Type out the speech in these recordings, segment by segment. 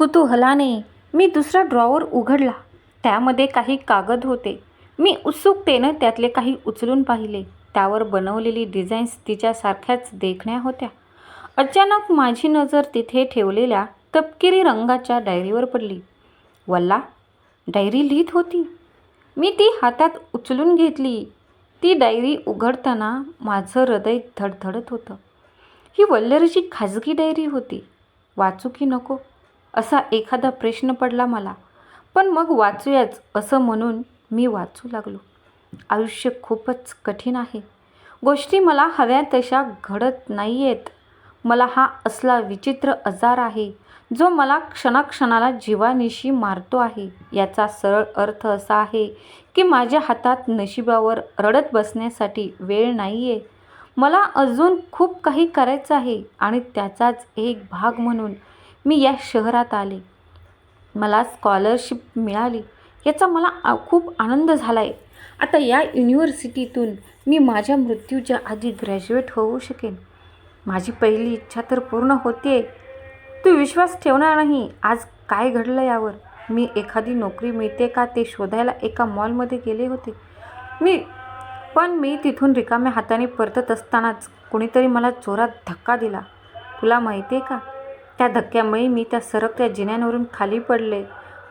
कुतूहलाने मी दुसरा ड्रॉवर उघडला. त्यामध्ये काही कागद होते. मी उत्सुकतेनं त्यातले काही उचलून पाहिले. त्यावर बनवलेली डिझाईन्स तिच्यासारख्याच देखण्या होत्या. अचानक माझी नजर तिथे ठेवलेल्या तपकिरी रंगाच्या डायरीवर पडली. वल्ला डायरी लिहित होती. मी ती हातात उचलून घेतली. ती डायरी उघडताना माझं हृदय धडधडत होतं. ही वल्लरीची खाजगी डायरी होती. वाचू की नको? असा एखादा प्रश्न पडला मला. पण मग वाचूयाच असं म्हणून मी वाचू लागलो. आयुष्य खूपच कठीण आहे. गोष्टी मला हव्या तशा घडत नाही आहेत मला हा असला विचित्र आजार आहे जो मला क्षणाक्षणाला जीवानिशी मारतो आहे. याचा सरळ अर्थ असा आहे की माझ्या हातात नशिबावर रडत बसण्यासाठी वेळ नाही आहे मला अजून खूप काही करायचं आहे आणि त्याचाच एक भाग म्हणून मी या शहरात आले. मला स्कॉलरशिप मिळाली. याचा मला आ- खूप आनंद झाला आहे आता या युनिव्हर्सिटीतून मी माझ्या मृत्यूच्या आधी ग्रॅज्युएट होऊ शकेन. माझी पहिली इच्छा तर पूर्ण होते तू विश्वास ठेवणार नाही आज काय घडलं यावर? मी एखादी नोकरी मिळते का? ते शोधायला एका मॉलमध्ये गेले होते. मी पण मी तिथून रिकाम्या हाताने परतत असतानाच कुणीतरी मला जोरात धक्का दिला. तुला माहिती आहे का? त्या धक्क्यामुळे मी त्या सरकत्या जिन्यांवरून खाली पडले.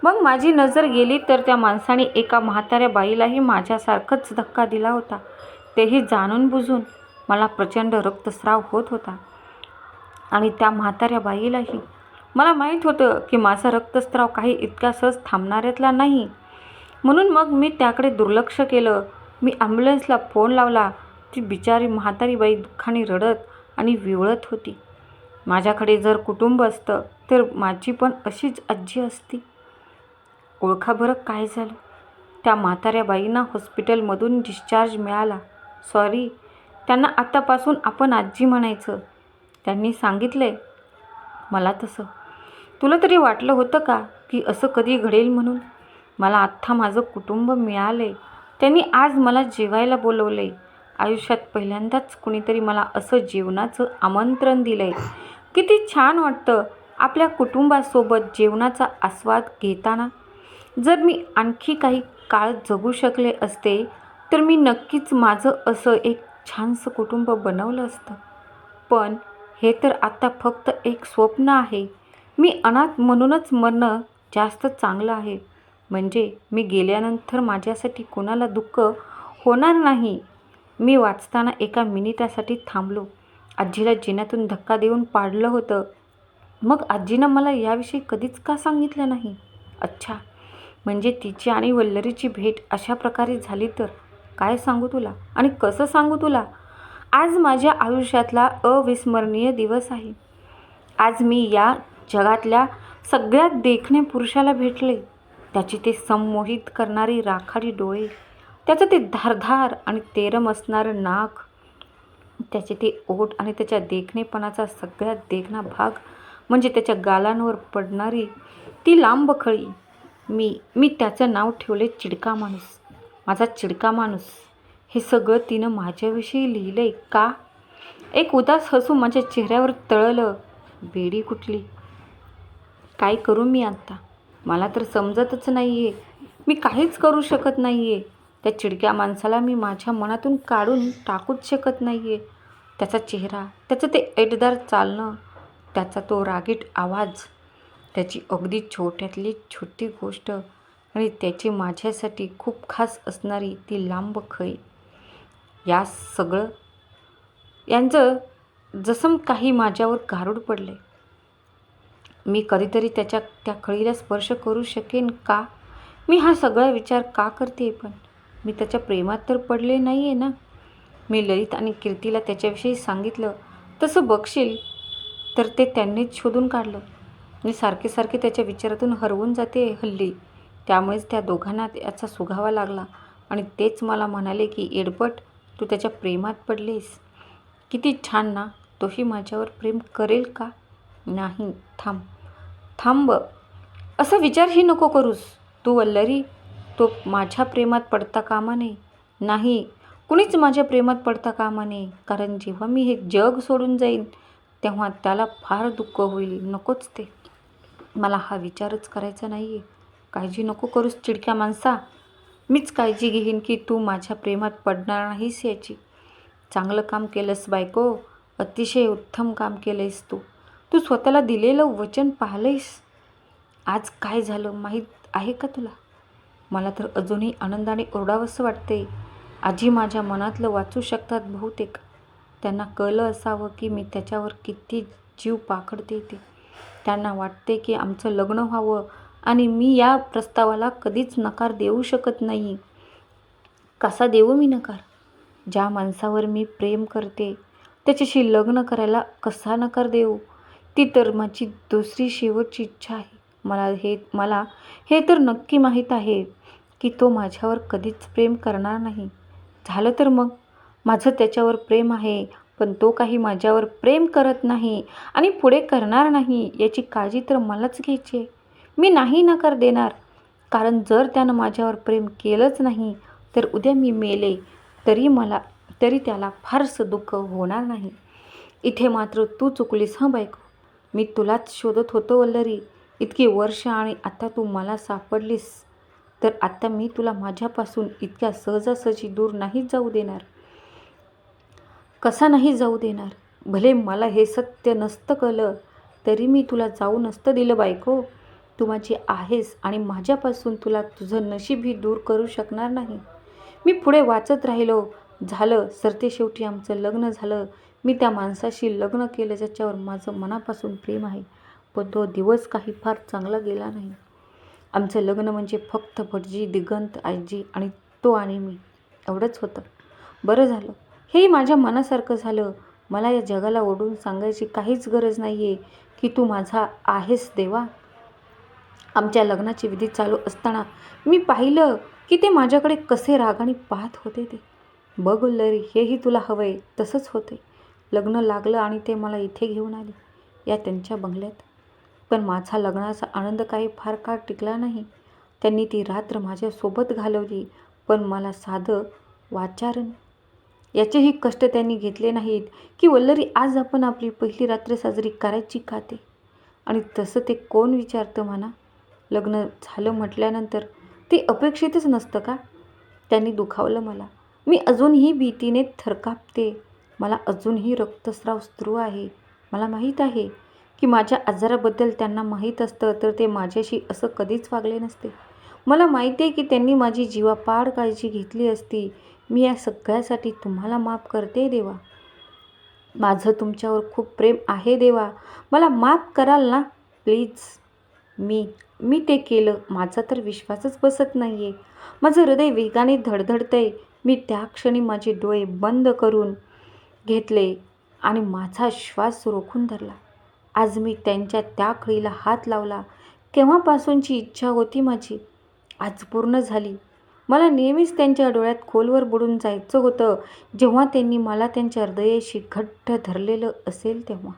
मग माझी नजर गेली तर त्या माणसाने एका म्हाताऱ्या बाईलाही माझ्यासारखंच धक्का दिला होता. तेही जाणून बुजून मला प्रचंड रक्तस्राव होत होता. आणि त्या म्हाताऱ्या बाईलाही. मला माहीत होतं की माझा रक्तस्राव काही इतका सहज थांबणाऱ्यातला नाही. म्हणून मग मी त्याकडे दुर्लक्ष केलं. मी ॲम्ब्युलन्सला फोन लावला. ती बिचारी म्हातारी बाई दुःखाने रडत आणि विवळत होती. माझ्याकडे जर कुटुंब असतं तर माझी पण अशीच आजी असती. ओळखाबरं काय झालं? त्या म्हाताऱ्या बाईंना हॉस्पिटलमधून डिस्चार्ज मिळाला. सॉरी त्यांना आत्तापासून आपण आजी म्हणायचं. त्यांनी सांगितले मला तसं. तुला तरी वाटलं होतं का की असं कधी घडेल म्हणून? मला आत्ता माझं कुटुंब मिळाले त्यांनी आज मला जेवायला बोलवले आयुष्यात पहिल्यांदाच कुणीतरी मला असं जेवणाचं आमंत्रण दिलं आहे किती छान वाटतं आपल्या कुटुंबासोबत जेवणाचा आस्वाद घेताना. जर मी आणखी काही काळ जगू शकले असते तर मी नक्कीच माझं असं एक छानसं कुटुंब बनवलं असतं. पण हे तर आत्ता फक्त एक स्वप्न आहे. मी अनाथ म्हणूनच मरणं जास्त चांगलं आहे. म्हणजे मी गेल्यानंतर माझ्यासाठी कोणाला दुःख होणार नाही. मी वाचताना एका मिनिटासाठी थांबलो. आजीला जिन्यातून धक्का देऊन पाडलं होतं. मग आजीनं मला याविषयी कधीच का सांगितलं नाही? अच्छा म्हणजे तिची आणि वल्लरीची भेट अशा प्रकारे झाली तर? काय सांगू तुला? आणि कसं सांगू तुला? आज माझ्या आयुष्यातला अविस्मरणीय दिवस आहे. आज मी या जगातल्या सगळ्यात देखणे पुरुषाला भेटले. त्याची ते संमोहित करणारी राखाडी डोळे त्याचं ते धारधार आणि तेरम असणारं नाक त्याचे ते ओठ आणि त्याच्या देखणेपणाचा सगळ्यात देखणा भाग म्हणजे त्याच्या गालांवर पडणारी ती लांब खळी. मी मी त्याचं नाव ठेवले चिडका माणूस. माझा चिडका माणूस. हे सगळं तिनं माझ्याविषयी लिहिलं आहे का? एक उदास हसू माझ्या चेहऱ्यावर तळलं. बेडी कुठली? काय करू मी आत्ता मला तर समजतच नाही आहे मी काहीच करू शकत नाही आहे त्या चिडक्या माणसाला मी माझ्या मनातून काढून टाकूच शकत नाही आहे त्याचा चेहरा त्याचं ते ऐटदार चालणं त्याचा तो रागीट आवाज त्याची अगदी छोट्यातली छोटी गोष्ट आणि त्याची माझ्यासाठी खूप खास असणारी ती लांब खळी. या सगळं यांचं जसं काही माझ्यावर गारूड पडले मी कधीतरी त्याच्या त्या खळीला स्पर्श करू शकेन का? मी हा सगळा विचार का करते पण? मी त्याच्या प्रेमात तर पडले नाही आहे ना. मी ललित आणि कीर्तीला त्याच्याविषयी सांगितलं. तसं बघशील. तर ते त्यांनीच शोधून काढलं. मी सारखे सारखे त्याच्या विचारातून हरवून जाते हल्ली. त्यामुळेच त्या दोघांना याचा सुगावा लागला. आणि तेच मला म्हणाले की एडपट तू त्याच्या प्रेमात पडलीस. किती छान ना तोही माझ्यावर प्रेम करेल का? नाही थांब. थांब असा विचारही नको करूस. तू वल्लरी तो माझ्या प्रेमात पडता कामा नये. नाही कुणीच माझ्या प्रेमात पडता कामा नये. कारण जेव्हा मी हे जग सोडून जाईन तेव्हा त्याला फार दुःख होईल. नकोच ते. मला हा विचारच करायचा नाही आहे काळजी नको करूस चिडक्या माणसा. मीच काळजी घेईन की तू माझ्या प्रेमात पडणार नाहीस याची. चांगलं काम केलंस बायको. अतिशय उत्तम काम केलंयस तू. तू स्वतःला दिलेलं वचन पाहिलंयस. आज काय झालं माहीत आहे का तुला? मला तर अजूनही आनंदाने ओरडावंसं वाटते. आजी माझ्या मनातलं वाचू शकतात बहुतेक. त्यांना कळलं असावं की मी त्याच्यावर किती जीव पाखडते ते त्यांना वाटते की आमचं लग्न व्हावं आणि मी या प्रस्तावाला कधीच नकार देऊ शकत नाही. कसा देऊ मी नकार? ज्या माणसावर मी प्रेम करते त्याच्याशी लग्न करायला कसा नकार देऊ? ती तर माझी दुसरी शेवटची इच्छा आहे. मला हे मला हे तर नक्की माहीत आहे. की तो माझ्यावर कधीच प्रेम करणार नाही. झालं तर मग? माझं त्याच्यावर प्रेम आहे पण तो काही माझ्यावर प्रेम करत नाही आणि पुढे करणार नाही याची काळजी तर मलाच घ्यायची आहे. मी नाही नकार देणार. कारण जर त्यानं माझ्यावर प्रेम केलंच नाही तर उद्या मी मेले तरी मला तरी त्याला फारसं दुःख होणार नाही. इथे मात्र तू चुकलीस हं बायको? मी तुलाच शोधत होतो वल्लरी. इतकी वर्ष आणि आता तू मला सापडलीस. तर आत्ता मी तुला माझ्यापासून इतक्या सहजासहजी दूर नाही जाऊ देणार. कसा नाही जाऊ देणार? भले मला हे सत्य नसतं कळलं तरी मी तुला जाऊ नसतं दिलं बायको. तू माझी आहेस आणि माझ्यापासून तुला तुझं नशीबही दूर करू शकणार नाही. मी पुढे वाचत राहिलो. झालं सरते शेवटी आमचं लग्न झालं. मी त्या माणसाशी लग्न केलं ज्याच्यावर माझं मनापासून प्रेम आहे. पण तो दिवस काही फार चांगला गेला नाही. आमचं लग्न म्हणजे फक्त भटजी दिगंत आजी आणि तो आणि मी. एवढंच होतं. बरं झालं. हेही माझ्या मनासारखं झालं. मला या जगाला ओढून सांगायची काहीच गरज नाही आहे की तू माझा आहेस देवा. आमच्या लग्नाची विधी चालू असताना मी पाहिलं की ते माझ्याकडे कसे रागाने पाहत होते ते. बघ लरी हेही तुला हवं आहे तसंच होते लग्न लागलं आणि ते मला इथे घेऊन आले. या त्यांच्या बंगल्यात. पण माझा लग्नाचा आनंद काही फार काळ टिकला नाही. त्यांनी ती रात्र माझ्यासोबत घालवली पण मला साधं वाचारण याचेही कष्ट त्यांनी घेतले नाहीत की वल्लरी आज आपण आपली पहिली रात्र साजरी करायची का ते? आणि तसं ते कोण विचारतं म्हणा? लग्न झालं म्हटल्यानंतर ते अपेक्षितच नसतं का? त्यांनी दुखावलं मला. मी अजूनही भीतीने थरकापते. मला अजूनही रक्तस्राव सुरू आहे. मला माहीत आहे. की माझ्या आजाराबद्दल त्यांना माहीत असतं तर ते माझ्याशी असं कधीच वागले नसते. मला माहिती आहे की त्यांनी माझी जीवापाड काळजी घेतली असती. मी या सगळ्यासाठी तुम्हाला माफ करते देवा. माझं तुमच्यावर खूप प्रेम आहे देवा. मला माफ कराल ना प्लीज. मी मी ते केलं. माझा तर विश्वासच बसत नाही आहे माझं हृदय वेगाने धडधडतंय. मी त्या क्षणी माझे डोळे बंद करून घेतले आणि माझा श्वास रोखून धरला. आज मी त्यांच्या त्या खळीला हात लावला. केव्हापासूनची इच्छा होती माझी? आज पूर्ण झाली. मला नेहमीच त्यांच्या डोळ्यात खोलवर बुडून जायचं होतं. जेव्हा त्यांनी मला त्यांच्या हृदयाशी घट्ट धरलेलं असेल तेव्हा.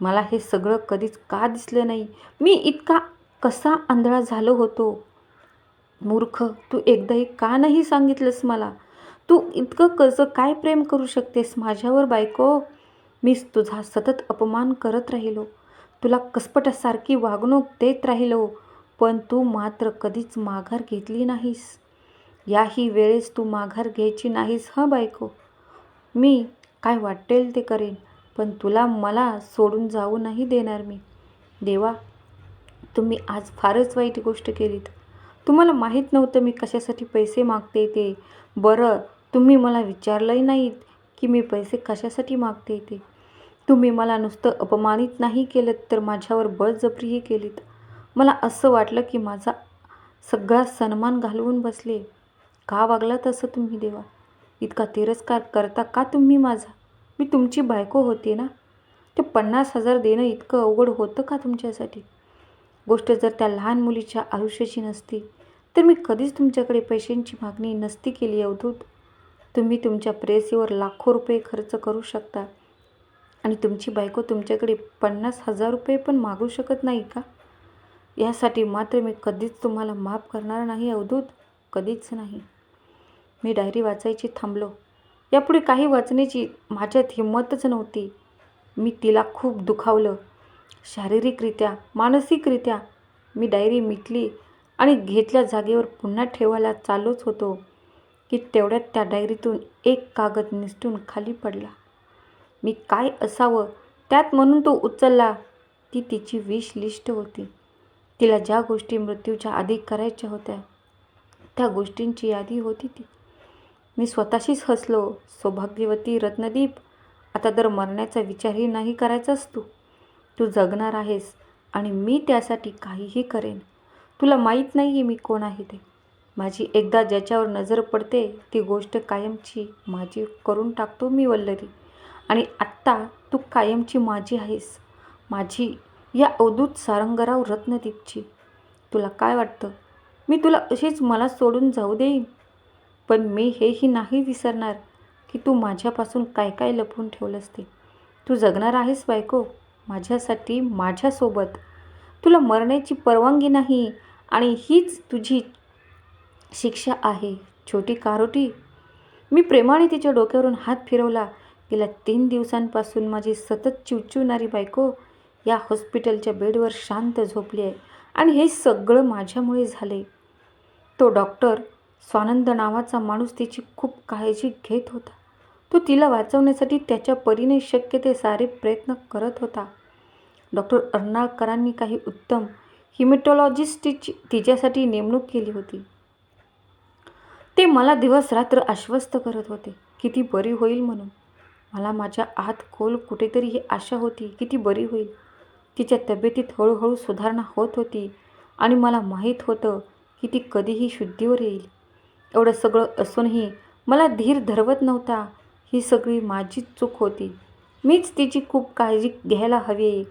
मला हे सगळं कधीच का दिसलं नाही? मी इतका कसा आंधळा झालो होतो? मूर्ख तू एकदाही का नाही सांगितलंस मला? तू इतकं कसं काय प्रेम करू शकतेस माझ्यावर बायको? मीच तुझा सतत अपमान करत राहिलो. तुला कसपटासारखी वागणूक देत राहिलो पण तू मात्र कधीच माघार घेतली नाहीस. याही वेळेस तू माघार घ्यायची नाहीस हं बायको? मी काय वाटेल ते करेन पण तुला मला सोडून जाऊ नाही देणार मी. देवा तुम्ही आज फारच वाईट गोष्ट केलीत. तुम्हाला माहीत नव्हतं मी कशासाठी पैसे मागते ते. बरं तुम्ही मला विचारलंही नाहीत. की मी पैसे कशासाठी मागते ते तुम्ही मला नुसतं अपमानित नाही केलं तर माझ्यावर बळजबरीही केलीत. मला असं वाटलं की माझा सगळा सन्मान घालवून बसले. का वागला तसं तुम्ही देवा? इतका तिरस्कार करता का तुम्ही माझा? मी तुमची बायको होती ना? ते पन्नास हजार देणं इतकं अवघड होतं का तुमच्यासाठी? गोष्ट जर त्या लहान मुलीच्या आयुष्याची नसती तर मी कधीच तुमच्याकडे पैशांची मागणी नसती केली अवधूत. तुम्ही तुमच्या प्रेसीवर लाखो रुपये खर्च करू शकता. आणि तुमची बायको तुमच्याकडे पन्नास हजार रुपये पण मागू शकत नाही का? यासाठी मात्र मी कधीच तुम्हाला माफ करणार नाही अवधूत. कधीच नाही. मी डायरी वाचायची थांबलो. यापुढे काही वाचण्याची माझ्यात हिंमतच नव्हती. मी तिला खूप दुखावलं. शारीरिकरित्या मानसिकरित्या मी डायरी मिटली आणि घेतल्या जागेवर पुन्हा ठेवायला चालूच होतो. की तेवढ्यात त्या डायरीतून एक कागद निसटून खाली पडला. मी काय असावं? त्यात म्हणून तो उचलला. ती तिची विश लिस्ट होती. तिला ज्या गोष्टी मृत्यूच्या आधी करायच्या होत्या त्या गोष्टींची यादी होती ती. मी स्वतःशीच हसलो. सौभाग्यवती रत्नदीप आता तर मरण्याचा विचारही नाही करायचास तू. तू जगणार आहेस आणि मी त्यासाठी काहीही करेन. तुला माहीत नाही आहे मी कोण आहे ते. माझी एकदा ज्याच्यावर नजर पडते ती गोष्ट कायमची माझी करून टाकतो मी वल्लरी. आणि आत्ता तू कायमची माझी आहेस. माझी या अवधूत सारंगराव रत्नदीपची. तुला काय वाटतं? मी तुला अशीच मला सोडून जाऊ देईन. पण मी हेही नाही विसरणार की तू माझ्यापासून काय काय लपवून ठेवलंस ते तू जगणार आहेस बायको माझ्यासाठी माझ्यासोबत. तुला मरण्याची परवानगी नाही आणि हीच तुझी शिक्षा आहे. छोटी कारोटी? मी प्रेमाने तिच्या डोक्यावरून हात फिरवला. गेल्या तीन दिवसांपासून माझी सतत चिवचिवणारी बायको या हॉस्पिटलच्या बेडवर शांत झोपली आहे आणि हे सगळं माझ्यामुळे झाले तो डॉक्टर स्वानंद नावाचा माणूस तिची खूप काळजी घेत होता. तो तिला वाचवण्यासाठी त्याच्या परीने शक्य ते सारे प्रयत्न करत होता. डॉक्टर अर्नाळकरांनी काही उत्तम हिमेटॉलॉजिस्टची तिच्यासाठी नेमणूक केली होती. ते मला दिवस रात्र आश्वस्त करत होते. की ती बरी होईल म्हणून. मला माझ्या आत खोल कुठेतरी ही आशा होती की ती बरी होईल. तिच्या तब्येतीत हळूहळू सुधारणा होत होती आणि मला माहीत होतं की ती कधीही शुद्धीवर येईल. एवढं सगळं असूनही मला धीर धरवत नव्हता. ही सगळी माझीच चूक होती. मीच तिची खूप काळजी घ्यायला हवी.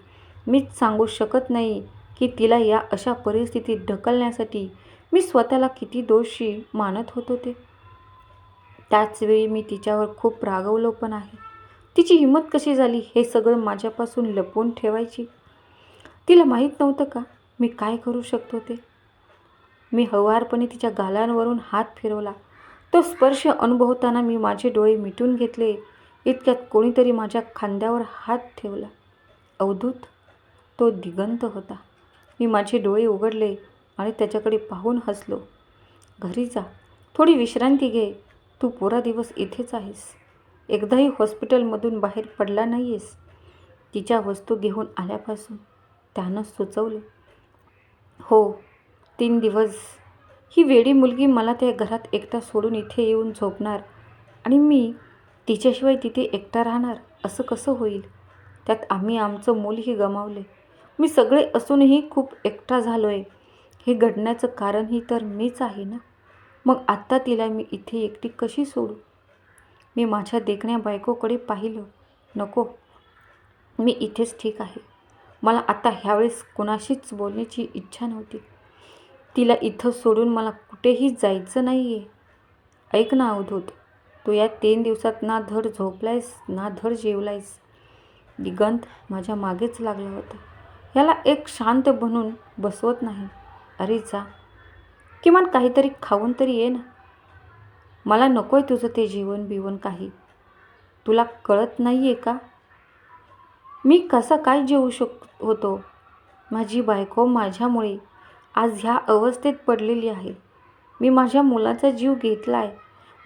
मीच सांगू शकत नाही की तिला या अशा परिस्थितीत ढकलण्यासाठी मी स्वतःला किती दोषी मानत होतो ते. त्याचवेळी मी तिच्यावर खूप रागवलो पण आहे. तिची हिंमत कशी झाली हे सगळं माझ्यापासून लपवून ठेवायची? तिला माहीत नव्हतं का मी काय करू शकतो ते? मी हवारपणे तिच्या गालांवरून हात फिरवला. तो स्पर्श अनुभवताना मी माझे डोळे मिटून घेतले. इतक्यात कोणीतरी माझ्या खांद्यावर हात ठेवला. अवधूत तो दिगंत होता. मी माझे डोळे उघडले. आणि त्याच्याकडे पाहून हसलो. घरी जा. थोडी विश्रांती घे. तू पुरा दिवस इथेच आहेस. एकदाही हॉस्पिटलमधून बाहेर पडला नाही आहेस तिच्या वस्तू घेऊन आल्यापासून त्यानं सुचवलं. हो तीन दिवस. ही वेडी मुलगी मला त्या घरात एकटा सोडून इथे येऊन झोपणार आणि मी तिच्याशिवाय तिथे एकटा राहणार असं कसं होईल? त्यात आम्ही आमचं मूलही गमावले मी सगळे असूनही खूप एकटा झालो आहे हे घडण्याचं कारण ही तर मीच आहे ना? मग आत्ता तिला मी इथे एकटी कशी सोडू? मी माझ्या देखण्या बायकोकडे पाहिलं. नको. मी इथेच ठीक आहे. मला आता ह्यावेळेस कुणाशीच बोलण्याची इच्छा नव्हती. तिला इथं सोडून मला कुठेही जायचं नाही आहे ऐक ना अवधूत. तू या तीन दिवसात ना धड झोपलायस ना धड जेवलायस. दिगंत माझ्या मागेच लागला होता. ह्याला एक शांत बनून बसवत नाही. अरे जा. किमान काहीतरी खाऊन तरी ये ना. मला नको आहे तुझं ते जीवन बिवन काही. तुला कळत नाही आहे का? मी कसा काय जेवू शक होतो? माझी बायको माझ्यामुळे आज ह्या अवस्थेत पडलेली आहे. मी माझ्या मुलाचा जीव घेतला आहे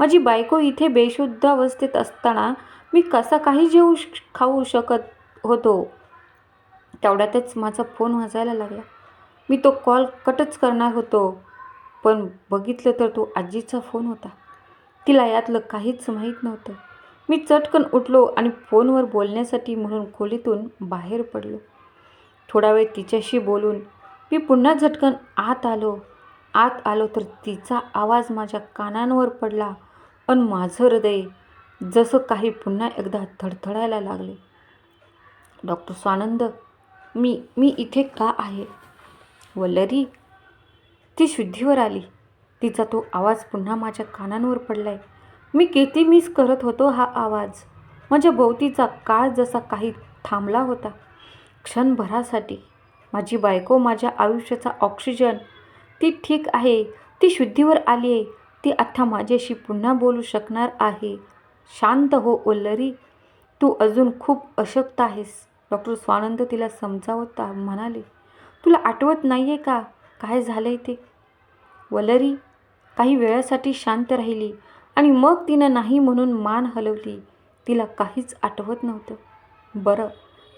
माझी बायको इथे बेशुद्ध अवस्थेत असताना मी कसा काही जेवू श खाऊ शकत होतो? तेवढ्यातच माझा फोन वाजायला लागला. मी तो कॉल कटच करणार होतो पण बघितलं तर तो आजीचा फोन होता. तिला यातलं काहीच माहीत नव्हतं. मी चटकन उठलो आणि फोनवर बोलण्यासाठी म्हणून खोलीतून बाहेर पडलो. थोडा वेळ तिच्याशी बोलून मी पुन्हा झटकन आत आलो. आत आलो तर तिचा आवाज माझ्या कानांवर पडला पण माझं हृदय जसं काही पुन्हा एकदा धडधडायला लागले. डॉक्टर स्वानंद मी मी इथे का आहे? वल्लरी ती शुद्धीवर आली. तिचा तो आवाज पुन्हा माझ्या कानांवर पडलाय. मी किती मिस करत होतो हा आवाज. माझ्या भोवतीचा काळ जसा काही थांबला होता. क्षणभरासाठी माझी बायको माझ्या आयुष्याचा ऑक्सिजन ती ठीक आहे ती शुद्धीवर आली आहे ती आत्ता माझ्याशी पुन्हा बोलू शकणार आहे. शांत हो ओल्लरी तू अजून खूप अशक्त आहेस. डॉक्टर स्वानंद तिला समजावत म्हणाले. तुला आठवत नाही आहे का? काय झालं आहे ते? वलरी काही वेळासाठी शांत राहिली आणि मग तिनं नाही म्हणून मान हलवली. तिला काहीच आठवत नव्हतं. बरं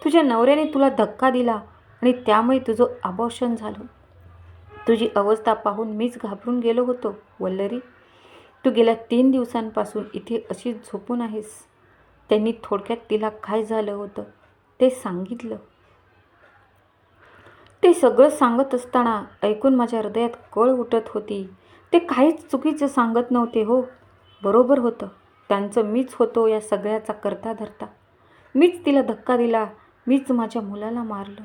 तुझ्या नवऱ्याने तुला धक्का दिला आणि त्यामुळे तुझं अबॉर्शन झालं. तुझी अवस्था पाहून मीच घाबरून गेलो होतो वल्लरी. तू गेल्या तीन दिवसांपासून इथे अशीच झोपून आहेस. त्यांनी थोडक्यात तिला काय झालं होतं ते सांगितलं. ते सगळं सांगत असताना ऐकून माझ्या हृदयात कळ उठत होती. ते काहीच चुकीचं सांगत नव्हते हो. बरोबर होतं. त्यांचं मीच होतो या सगळ्याचा करता धरता. मीच तिला धक्का दिला. मीच माझ्या मुलाला मारलं.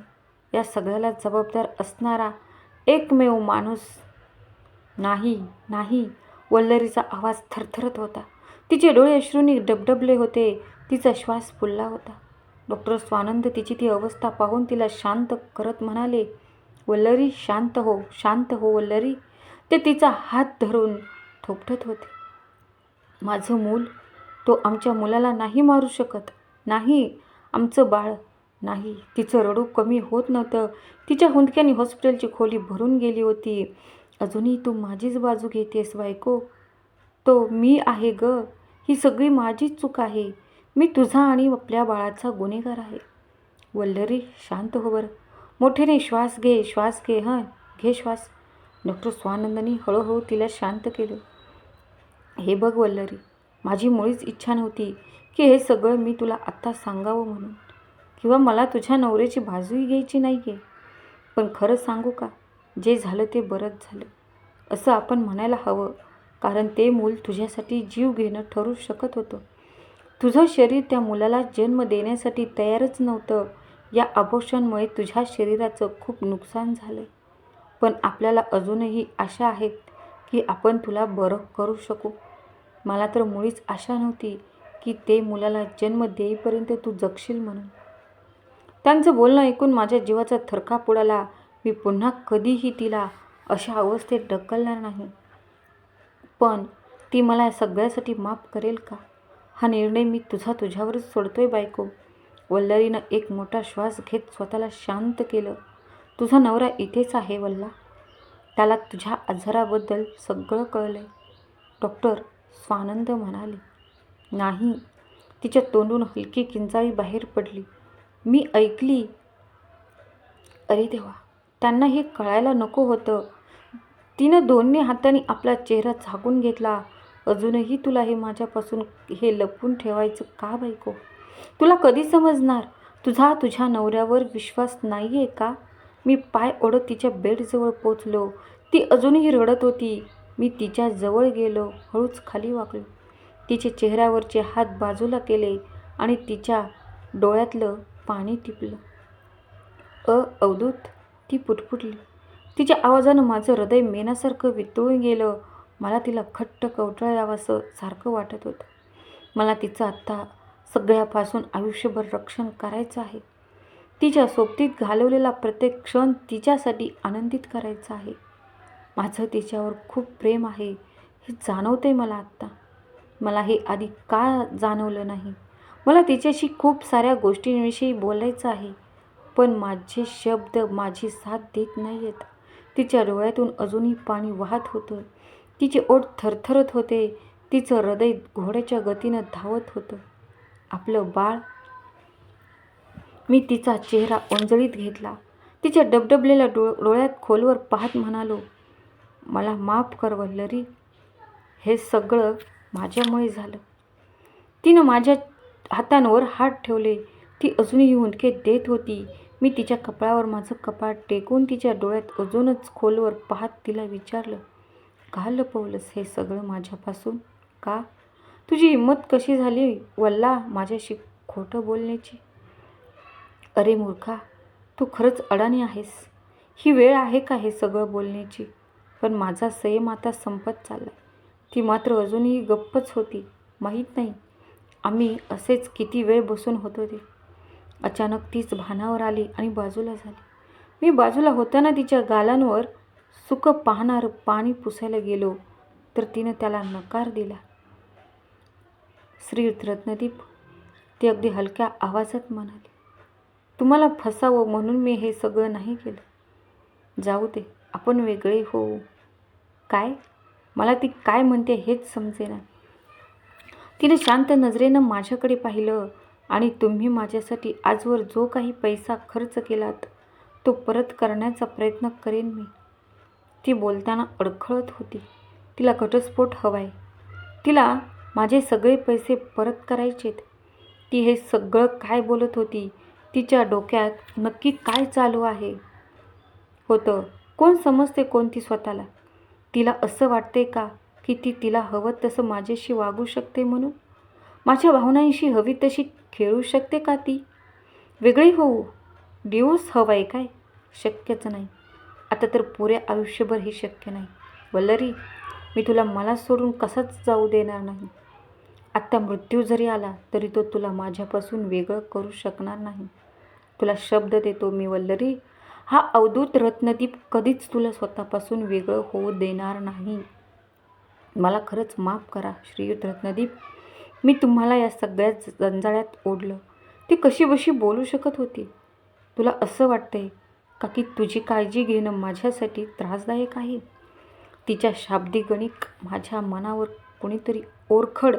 या सगळ्याला जबाबदार असणारा एकमेव माणूस नाही नाही वल्लरीचा आवाज थरथरत होता. तिचे डोळे अश्रूंनी डबडबले होते. तिचा श्वास फुलला होता. डॉक्टर स्वानंद तिची ती अवस्था पाहून तिला शांत करत म्हणाले वल्लरी शांत हो शांत हो वल्लरी. ते तिचा हात धरून थोपटत होते. माझं मूल तो आमच्या मुलाला नाही मारू शकत नाही आमचं बाळ नाही तिचं रडू कमी होत नव्हतं. तिच्या हुंदक्याने हॉस्पिटलची खोली भरून गेली होती. अजूनही तू माझीच बाजू घेतेस बायको. तो मी आहे ग ही सगळी माझीच चूक आहे. मी तुझा आणि आपल्या बाळाचा गुन्हेगार आहे. वल्लरी शांत हो बरं. मोठ्याने श्वास घे श्वास घे हां घे श्वास. डॉक्टर स्वानंदांनी हळूहळू तिला शांत केलं. हे बघ वल्लरी माझी मुळीच इच्छा नव्हती की हे सगळं मी तुला आत्ता सांगावं म्हणून. किंवा मला तुझ्या नवऱ्याची बाजूही घ्यायची नाही आहे पण खरं सांगू का? जे झालं ते बरंच झालं. असं आपण म्हणायला हवं कारण ते मूल तुझ्यासाठी जीव घेणं ठरू शकत होतं. तुझं शरीर त्या मुलाला जन्म देण्यासाठी तयारच नव्हतं. या अबोषणमुळे तुझ्या शरीराचं खूप नुकसान झालं पण आपल्याला अजूनही आशा आहेत की आपण तुला बरं करू शकू. मला तर मुळीच आशा नव्हती की ते मुलाला जन्म देईपर्यंत तू जगशील म्हणून. त्यांचं बोलणं ऐकून माझ्या जीवाचा थरकाप उडाला मी पुन्हा कधीही तिला अशा अवस्थेत ढकलणार नाही. पण ती मला सगळ्यासाठी माफ करेल का? हा निर्णय मी तुझा तुझ्यावरच सोडतोय बायको. वल्लरीनं एक मोठा श्वास घेत स्वतःला शांत केलं. तुझा नवरा इथेच आहे वल्ला. त्याला तुझ्या आजाराबद्दल सगळं कळलं डॉक्टर स्वानंद म्हणाले नाही. तिच्या तोंडून हलकी किंचाळी बाहेर पडली. मी ऐकली. अरे देवा त्यांना हे कळायला नको होतं. तिनं दोन्ही हातांनी आपला चेहरा झाकून घेतला. अजूनही तुला हे माझ्यापासून हे लपवून ठेवायचं का बायको? तुला कधी समजणार? तुझा तुझ्या नवऱ्यावर विश्वास नाही आहे का? मी पाय ओढत तिच्या बेडजवळ पोचलो. ती अजूनही रडत होती. मी तिच्या जवळ गेलो. हळूच खाली वाकलो. तिचे चेहऱ्यावरचे हात बाजूला केले आणि तिच्या डोळ्यातलं पाणी टिपलं. अ अवधूत ती पुटपुटली. तिच्या आवाजानं माझं हृदय मेनासारखं वितळून गेलं. मला तिला खट्ट कवटाळावंसं सारखं वाटत होतं. मला तिचं आत्ता सगळ्यापासून आयुष्यभर रक्षण करायचं आहे. तिच्या सोबतीत घालवलेला प्रत्येक क्षण तिच्यासाठी आनंदित करायचा आहे. माझं तिच्यावर खूप प्रेम आहे हे जाणवतं आहे मला आत्ता. मला हे आधी का जाणवलं नाही? मला तिच्याशी खूप साऱ्या गोष्टींविषयी बोलायचं आहे पण माझे शब्द माझी साथ देत नाही आहेत तिच्या डोळ्यातून अजूनही पाणी वाहत होतं. तिचे ओढ थरथरत होते. तिचं हृदय घोड्याच्या गतीनं धावत होतं. आपलं बाळ. मी तिचा चेहरा ओंजळीत घेतला. तिच्या डबडबलेल्या डो डोळ्यात खोलवर पाहत म्हणालो मला माफ कर वल्लरी हे सगळं माझ्यामुळे झालं तिनं माझ्या हातांवर हात ठेवले. ती अजूनही हुंदके देत होती. मी तिच्या कपाळावर माझं कपाळ टेकून तिच्या डोळ्यात अजूनच खोलवर पाहत तिला विचारलं का लपवलंस हे सगळं माझ्यापासून? का? तुझी हिंमत कशी झाली वल्ला माझ्याशी खोटं बोलण्याची? अरे मूर्खा तू खरंच अडाणी आहेस. ही वेळ आहे का हे सगळं बोलण्याची? पण माझा संयम आता संपत चालला ती मात्र अजूनही गप्पच होती. माहीत नाही आम्ही असेच किती वेळ बसून होतो ते अचानक तीच भानावर आली आणि बाजूला झाली. मी बाजूला होताना तिच्या गालांवर सुखं पाहणारं पाणी पुसायला गेलो तर तिनं त्याला नकार दिला. श्री रत्नदीप ती अगदी हलक्या आवाजात म्हणाली तुम्हाला फसावं म्हणून मी हे सगळं नाही केलं. जाऊ दे आपण वेगळे होऊ. काय? मला ती काय म्हणते हेच समजेना. तिने शांत नजरेनं माझ्याकडे पाहिलं आणि तुम्ही माझ्यासाठी आजवर जो काही पैसा खर्च केलात तो परत करण्याचा प्रयत्न करेन मी. ती बोलताना अडखळत होती. तिला घटस्फोट हवाय. तिला माझे सगळे पैसे परत करायचेत. ती हे सगळं काय बोलत होती? तिच्या डोक्यात नक्की काय चालू आहे? होतं. कोण समजते कोणती स्वतःला? तिला असं वाटते का की ती तिला हवं तसं माझ्याशी वागू शकते म्हणून? माझ्या भावनांशी हवी तशी खेळू शकते का ती? वेगळी होऊ. डिवोर्स हवा आहे काय? शक्यच नाही. आता तर पुऱ्या आयुष्यभर हे शक्य नाही. वल्लरी मी तुला मला सोडून कसाच जाऊ देणार नाही? आत्ता मृत्यू जरी आला तरी तो तुला माझ्यापासून वेगळं करू शकणार नाही. तुला शब्द देतो मी वल्लरी. हा अवधूत रत्नदीप कधीच तुला स्वतःपासून वेगळं होऊ देणार नाही. मला खरंच माफ करा श्रीयुत रत्नदीप. मी तुम्हाला या सगळ्या जंजाळ्यात ओढलं. ती कशी बशी बोलू शकत होती? तुला असं वाटतंय का की तुझी काळजी घेणं माझ्यासाठी त्रासदायक आहे? तिच्या शाब्दिक गणिक माझ्या मनावर कोणीतरी ओरखड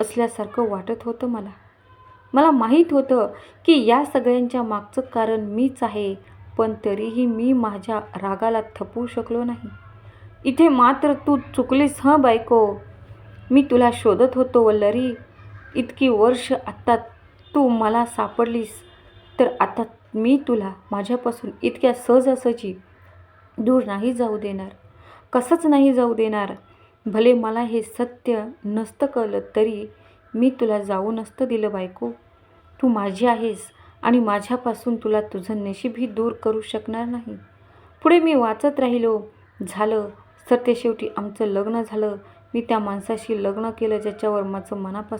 असल्यासारखं वाटत होतं मला. मला माहीत होतं की या सगळ्यांच्या मागचं कारण मीच आहे पण तरीही मी माझ्या रागाला थपवू शकलो नाही. इथे मात्र तू चुकलीस हं बायको? मी तुला शोधत होतो वल्लरी. इतकी वर्ष आत्ता तू मला सापडलीस तर आता मी तुला माझ्यापासून इतक्या सहजासहजी दूर नाही जाऊ देणार. कसंच नाही जाऊ देणार? भले मला हे सत्य नसतं कळलं तरी मी तुला जाऊ नसतं दिलं बायको. तू माझी आहेस आणि माझ्यापासून तुला तुझं नशीबही दूर करू शकणार नाही. पुढे मी वाचत राहिलो. झालं. सत्य शेवटी आमचं लग्न झालं. मी त्या माणसाशी लग्न केलं ज्याच्यावर माझं मनापासून